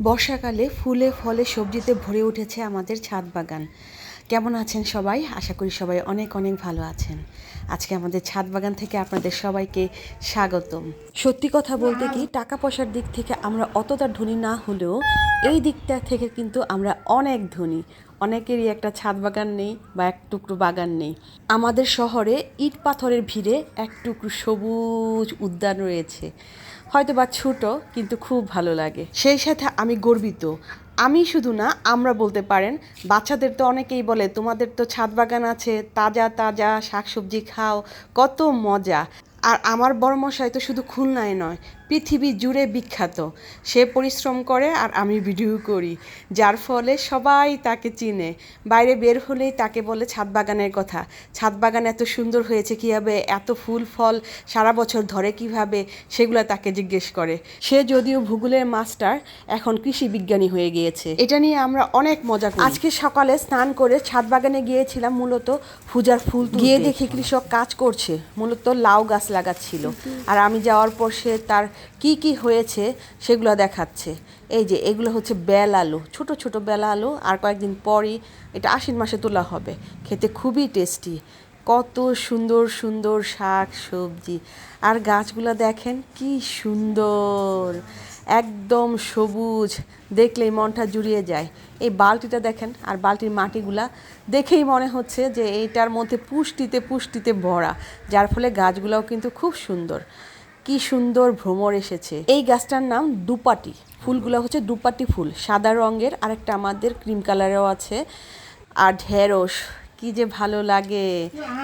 বর্ষাকালে ফুলে ফলে সবজিতে ভরে উঠেছে আমাদের ছাদ বাগান। কেমন আছেন সবাই? আশা করি সবাই অনেক অনেক ভালো আছেন। আজকে আমাদের ছাদ বাগান থেকে আপনাদের সবাইকে স্বাগতম। সত্যি কথা বলতে কি, টাকা পয়সার দিক থেকে আমরা অতটা ধনী না হলেও এই দিকটা থেকে কিন্তু আমরা অনেক ধনী। অনেকেরই একটা ছাদ বাগান নেই বা এক টুকরো বাগান নেই। আমাদের শহরে ইট পাথরের ভিড়ে এক টুকরো সবুজ উদ্যান রয়েছে। হয়তো বা ছোট, কিন্তু খুব ভালো লাগে। সেই সাথে আমি গর্বিত। আমি শুধু না, আমরা বলতে পারেন, বাচ্চাদের তো অনেকেই বলে, তোমাদের তো ছাদ বাগান আছে, তাজা তাজা, শাকসবজি খাও, কত মজা। আর আমার বড় মশাই তো শুধু খুলনায় নয় পৃথিবী জুড়ে বিখ্যাত। সে পরিশ্রম করে আর আমি ভিডিও করি, যার ফলে সবাই তাকে চিনে। বাইরে বের হলেই তাকে বলে ছাদ বাগানের কথা। ছাদ বাগান এত সুন্দর হয়েছে কীভাবে? এত ফুল, ফল সারা বছর ধরে কীভাবে? সেগুলো তাকে জিজ্ঞেস করে। সে যদিও ভূগোলের মাস্টার, এখন কৃষি বিজ্ঞানী হয়ে গিয়েছে। এটা নিয়ে আমরা অনেক মজা করি। আজকে সকালে স্নান করে ছাদ বাগানে গিয়েছিলাম, মূলত পূজার ফুল গিয়ে দেখি কৃষক কাজ করছে, মূলত লাউ গাছ লাগাচ্ছিল। আর আমি যাওয়ার পর সে তার কি কি হয়েছে সেগুলো দেখাচ্ছে। এই যে, এগুলো হচ্ছে বেল আলু, ছোট ছোট বেলা আলু, আর কয়েকদিন পরই এটা আশ্বিন মাসে তোলা হবে। খেতে খুবই টেস্টি, কত সুন্দর সুন্দর শাক, সবজি। আর গাছগুলো দেখেন কি সুন্দর, একদম সবুজ, দেখলেই মনটা জুড়িয়ে যায়। এই বালতিটা দেখেন, আর বালতির মাটিগুলা দেখেই মনে হচ্ছে যে এইটার মধ্যে পুষ্টিতে পুষ্টিতে ভরা, যার ফলে গাছগুলোও কিন্তু খুব সুন্দর। কি সুন্দর ভ্রমর এসেছে। এই গাছটার নাম দুপাটি। ফুলগুলো হচ্ছে দুপাটি ফুল। সাদা রঙের, আরেকটা আমাদের ক্রিম কালারেও আছে। আর ঢেঁড়স, কি যে ভালো লাগে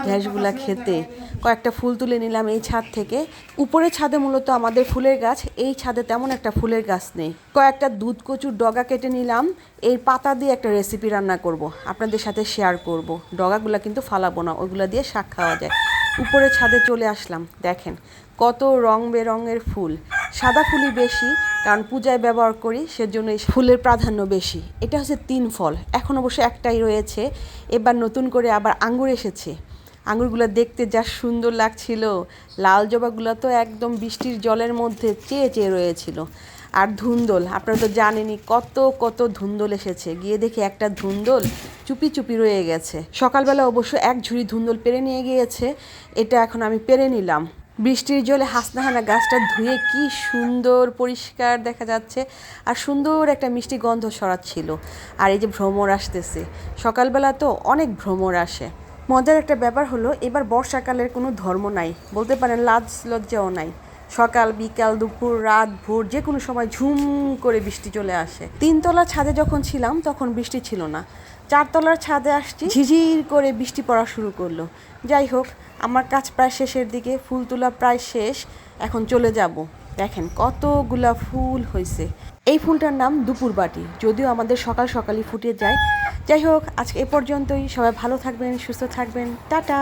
ঢেঁড়সগুলা খেতে। কয়েকটা ফুল তুলে নিলাম এই ছাদ থেকে। উপরে ছাদে মূলত আমাদের ফুলের গাছ। এই ছাদে তেমন একটা ফুলের গাছ নেই। কয়েকটা দুধ কচুর ডগা কেটে নিলাম। এই পাতা দিয়ে একটা রেসিপি রান্না করব। আপনাদের সাথে শেয়ার করব। ডগাগুলা কিন্তু ফালাবো না, ওইগুলো দিয়ে শাক খাওয়া যায়। উপরে ছাদে চলে আসলাম, দেখেন। কত রং বেরঙের ফুল। সাদা ফুলই বেশি, কারণ পূজায় ব্যবহার করি, সেজন্য এই ফুলের প্রাধান্য বেশি। এটা হচ্ছে তিন ফল। এখন অবশ্য একটাই রয়েছে। এবার নতুন করে আবার আঙ্গুর এসেছে। আঙুরগুলো দেখতে যা সুন্দর লাগছিল। লাল জবাগুলো তো একদম বৃষ্টির জলের মধ্যে চেয়ে চেয়ে রয়েছিল। আর ধুন্দল, আপনারা তো জানেনই কত কত ধুন্দল এসেছে। গিয়ে দেখি একটা ধুন্দল চুপি চুপি রয়ে গেছে। সকালবেলা অবশ্য এক ঝুড়ি ধুন্দল পেরে নিয়ে গিয়েছে। এটা এখন আমি পেরে নিলাম। বৃষ্টির জলে হাসনাহানা গাছটা ধুয়ে কি সুন্দর পরিষ্কার দেখা যাচ্ছে। আর সুন্দর একটা মিষ্টি গন্ধ ছড়াচ্ছিল। আর এই যে ভ্রমর আসতেছে। সকালবেলা তো অনেক ভ্রমর আসে। মজার একটা ব্যাপার হলো, এবার বর্ষাকালের কোনো ধর্ম নাই। বলতে পারেন লাজ লজ্জাও নাই। সকাল, বিকাল, দুপুর, রাত, ভোর, যে কোনো সময় ঝুম করে বৃষ্টি চলে আসে। তিনতলা ছাদে যখন ছিলাম, তখন বৃষ্টি ছিল না। চারতলার ছাদে আসছি, ঝিঝির করে বৃষ্টি পড়া শুরু করল। যাই হোক, আমার কাজ প্রায় শেষের দিকে, ফুল তোলা প্রায় শেষ। এখন চলে যাব। দেখেন কতগুলা ফুল হয়েছে এই ফুলটার নাম দুপুর বাটি যদিও আমাদের সকাল সকালই ফুটে যায় যাই হোক আজকে এ পর্যন্তই। সবাই ভালো থাকবেন সুস্থ থাকবেন। টাটা!